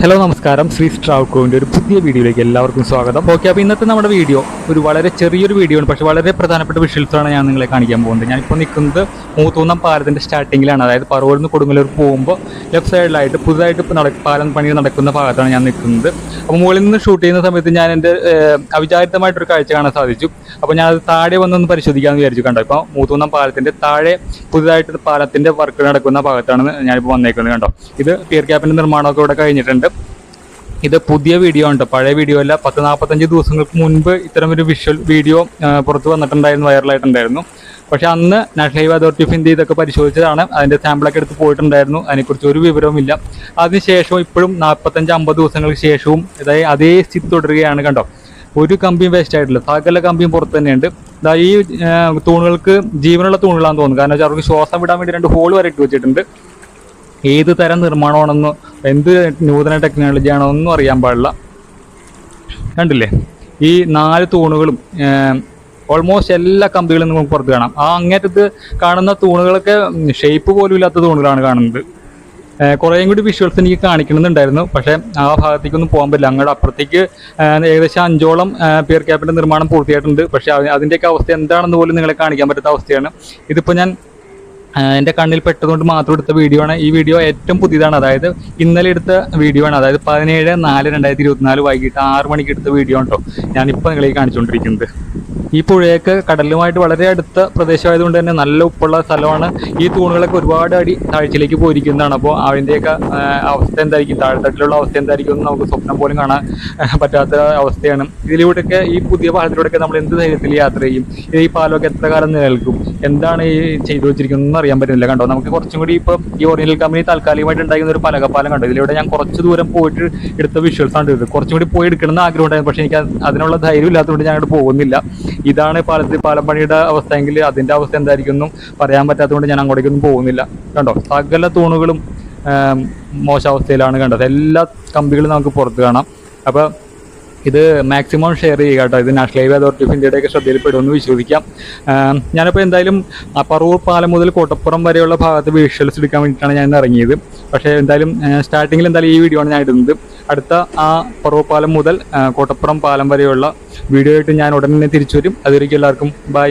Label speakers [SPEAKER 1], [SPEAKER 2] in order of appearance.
[SPEAKER 1] Hello നമസ്കാരം. ശ്രീ സ്ട്രാവ്കോവിന്റെ ഒരു പുതിയ വീഡിയോയിലേക്ക് എല്ലാവർക്കും സ്വാഗതം. ഓക്കെ അപ്പോൾ ഇന്നത്തെ നമ്മുടെ വീഡിയോ ഒരു വളരെ ചെറിയൊരു വീഡിയോ ആണ് പക്ഷേ വളരെ പ്രധാനപ്പെട്ട വിഷയത്തിലാണ് ഞാൻ നിങ്ങളെ കാണിക്കാൻ പോകുന്നത്. ഞാനിപ്പോൾ നിൽക്കുന്നത് മൂത്തൂന്നം പാലത്തിന്റെ സ്റ്റാർട്ടിങ്ങിലാണ് അതായത് പറവൂരിൽ നിന്ന് കൊടുങ്ങല്ലൂർ പോകുമ്പോൾ ലെഫ്റ്റ് സൈഡിലായിട്ട് പുതുതായിട്ട് ഇപ്പോൾ നട പാലം പണി നടക്കുന്ന ഭാഗത്താണ് ഞാൻ നിൽക്കുന്നത് അപ്പോൾ മുകളിൽ നിന്ന് ഷൂട്ട് ചെയ്യുന്ന സമയത്ത് ഞാൻ എന്റെ അവിചാരിതമായിട്ടൊരു കാഴ്ച കാണാൻ സാധിച്ചു. അപ്പോൾ ഞാൻ അത് താഴെ വന്നൊന്ന് പരിശോധിക്കാമെന്ന് വിചാരിച്ചു കണ്ടോ? ഇപ്പോൾ മൂത്തൂന്നം പാലത്തിന്റെ താഴെ പുതുതായിട്ട് പാലത്തിന്റെ വർക്ക് നടക്കുന്ന ഭാഗത്താണ് ഞാനിപ്പോൾ വന്നേക്കുന്നത് കണ്ടോ? ഇത് പിയർ ക്യാപ്പിന്റെ നിർമ്മാണമൊക്കെ ഇവിടെ കഴിഞ്ഞിട്ടുണ്ട്. ഇത് പുതിയ വീഡിയോ ഉണ്ട്. പഴയ വീഡിയോ അല്ല. പത്ത് നാൽപ്പത്തഞ്ച് ദിവസങ്ങൾക്ക് മുൻപ് ഇത്തരം ഒരു വിഷ്വൽ വീഡിയോ പുറത്ത് വന്നിട്ടുണ്ടായിരുന്നു വൈറലായിട്ടുണ്ടായിരുന്നു പക്ഷേ അന്ന് national highway authority of India ഇതൊക്കെ പരിശോധിച്ചതാണ്. അതിന്റെ സാമ്പിളൊക്കെ എടുത്ത് പോയിട്ടുണ്ടായിരുന്നു. അതിനെക്കുറിച്ച് ഒരു വിവരവുമില്ല. അതിനുശേഷവും ഇപ്പോഴും നാൽപ്പത്തഞ്ച് അമ്പത് ദിവസങ്ങൾക്ക് ശേഷവും അതായത് അതേ സ്ഥിതി തുടരുകയാണ് കണ്ടോ. ഒരു കമ്പിയും വേസ്റ്റ് ആയിട്ടില്ല. സകല കമ്പിയും പുറത്ത് തന്നെയുണ്ട്. ഈ തൂണുകൾക്ക് ജീവനുള്ള തൂണുകളാണെന്ന് തോന്നുന്നു. കാരണം വെച്ചാൽ അവർക്ക് ശ്വാസം വിടാൻ വേണ്ടി രണ്ട് ഹോൾ വരെ ഇട്ട് വെച്ചിട്ടുണ്ട്. ഏത് തരം നിർമ്മാണമാണെന്നോ എന്ത് നൂതന ടെക്നോളജി ആണോ ഒന്നും അറിയാൻ പാടില്ല. കണ്ടില്ലേ? ഈ നാല് തൂണുകളും ഓൾമോസ്റ്റ് എല്ലാ കമ്പികളും നമുക്ക് പുറത്ത് കാണാം. ആ അങ്ങേറ്റത്ത് കാണുന്ന തൂണുകളൊക്കെ ഷേപ്പ് പോലും ഇല്ലാത്ത തൂണുകളാണ് കാണുന്നത്. കുറേയും കൂടി വിഷ്വൽസ് എനിക്ക് കാണിക്കണമെന്നുണ്ടായിരുന്നു. പക്ഷേ ആ ഭാഗത്തേക്കൊന്നും പോകാൻ പറ്റില്ല. അങ്ങോട്ട് അപ്പുറത്തേക്ക് ഏകദേശം അഞ്ചോളം പിയർ ക്യാപ്പിന്റെ നിർമ്മാണം പൂർത്തിയായിട്ടുണ്ട്. പക്ഷേ അത് അതിന്റെയൊക്കെ അവസ്ഥ എന്താണെന്ന് പോലും നിങ്ങളെ കാണിക്കാൻ പറ്റാത്ത അവസ്ഥയാണ്. ഇതിപ്പോൾ ഞാൻ എന്റെ കണ്ണിൽ പെട്ടതുകൊണ്ട് മാത്രം എടുത്ത വീഡിയോ ആണ്. ഈ വീഡിയോ ഏറ്റവും പുതിയതാണ്. അതായത് ഇന്നലെ എടുത്ത വീഡിയോ ആണ്. അതായത് പതിനേഴ് നാല് രണ്ടായിരത്തി ഇരുപത്തിനാല് വൈകിട്ട് ആറ് മണിക്ക് എടുത്ത വീഡിയോ ഉണ്ടോ ഞാനിപ്പോൾ നിങ്ങളെ കാണിച്ചുകൊണ്ടിരിക്കുന്നത് ഈ പുഴയൊക്കെ കടലുമായിട്ട് വളരെ അടുത്ത പ്രദേശമായതുകൊണ്ട് തന്നെ നല്ല ഉപ്പുള്ള സ്ഥലമാണ്. ഈ തൂണുകളൊക്കെ ഒരുപാട് അടി താഴ്ചയിലേക്ക് പോയിരിക്കുന്നതാണ്. അപ്പോൾ അതിന്റെയൊക്കെ അവസ്ഥ എന്തായിരിക്കും? താഴ്ത്തട്ടിലുള്ള അവസ്ഥ എന്തായിരിക്കും എന്ന് നമുക്ക് സ്വപ്നം പോലും കാണാൻ പറ്റാത്ത അവസ്ഥയാണ്. ഇതിലൂടെയൊക്കെ ഈ പുതിയ പാലത്തിലൂടെയൊക്കെ നമ്മൾ എന്ത് ധൈര്യത്തിൽ യാത്ര ചെയ്യും? ഈ പാലമൊക്കെ എത്ര കാലം നിലനിൽക്കും? എന്താണ് ഈ ചെയ്തു വെച്ചിരിക്കുന്നത് അറിയാൻ പറ്റുന്നില്ല കണ്ടോ? നമുക്ക് കുറച്ചും കൂടി ഇപ്പം ഈ ഓറിയന്റൽ കമ്പനി താൽക്കാലികമായിട്ട് ഉണ്ടായിരുന്ന ഒരു പലകപ്പാലം കണ്ടോ? ഇതിലൂടെ ഞാൻ കുറച്ച് ദൂരം പോയിട്ട് എടുത്ത വിഷ്വൽസ് ആണ് ഇത്. കുറച്ചും കൂടി പോയി എടുക്കണമെന്ന് ആഗ്രഹം ഉണ്ടായിരുന്നു പക്ഷേ എനിക്ക് അതിനുള്ള ധൈര്യം ഇല്ലാത്തതുകൊണ്ട് ഞാൻ അങ്ങോട്ട് പോകുന്നില്ല. ഇതാണ് പാലത്തിൽ പാലം പണിയുടെ അവസ്ഥയെങ്കിൽ അതിന്റെ അവസ്ഥ എന്തായിരിക്കും പറയാൻ പറ്റാത്തതുകൊണ്ട് ഞാൻ അങ്ങോട്ടേക്കൊന്നും പോകുന്നില്ല. കണ്ടോ? സകല തൂണുകളും മോശാവസ്ഥയിലാണ് കണ്ടത്. എല്ലാ കമ്പികളും നമുക്ക് പുറത്ത് കാണാം. അപ്പോൾ ഇത് മാക്സിമം ഷെയർ ചെയ്യുക കേട്ടോ. ഇത് നാഷണൽ ഹൈവേ അതോറിറ്റി ഓഫ് ഇന്ത്യയുടെയൊക്കെ ശ്രദ്ധയിൽപ്പെടുമെന്ന് വിശ്വസിക്കാം. ഞാനിപ്പോൾ എന്തായാലും പറവൂർ പാലം മുതൽ കോട്ടപ്പുറം വരെയുള്ള ഭാഗത്ത് വിഷ്വൽസ് എടുക്കാൻ വേണ്ടിയിട്ടാണ് ഞാൻ ഇറങ്ങിയത്. പക്ഷേ എന്തായാലും സ്റ്റാർട്ടിങ്ങിൽ എന്തായാലും ഈ വീഡിയോ ആണ് ഞാൻ ഇടുന്നത്. അടുത്ത ആ പറവൂർ പാലം മുതൽ കോട്ടപ്പുറം പാലം വരെയുള്ള വീഡിയോ ആയിട്ട് ഞാൻ ഉടനെ തന്നെ തിരിച്ചു വരും. അതുവരേക്കും എല്ലാവർക്കും ബൈ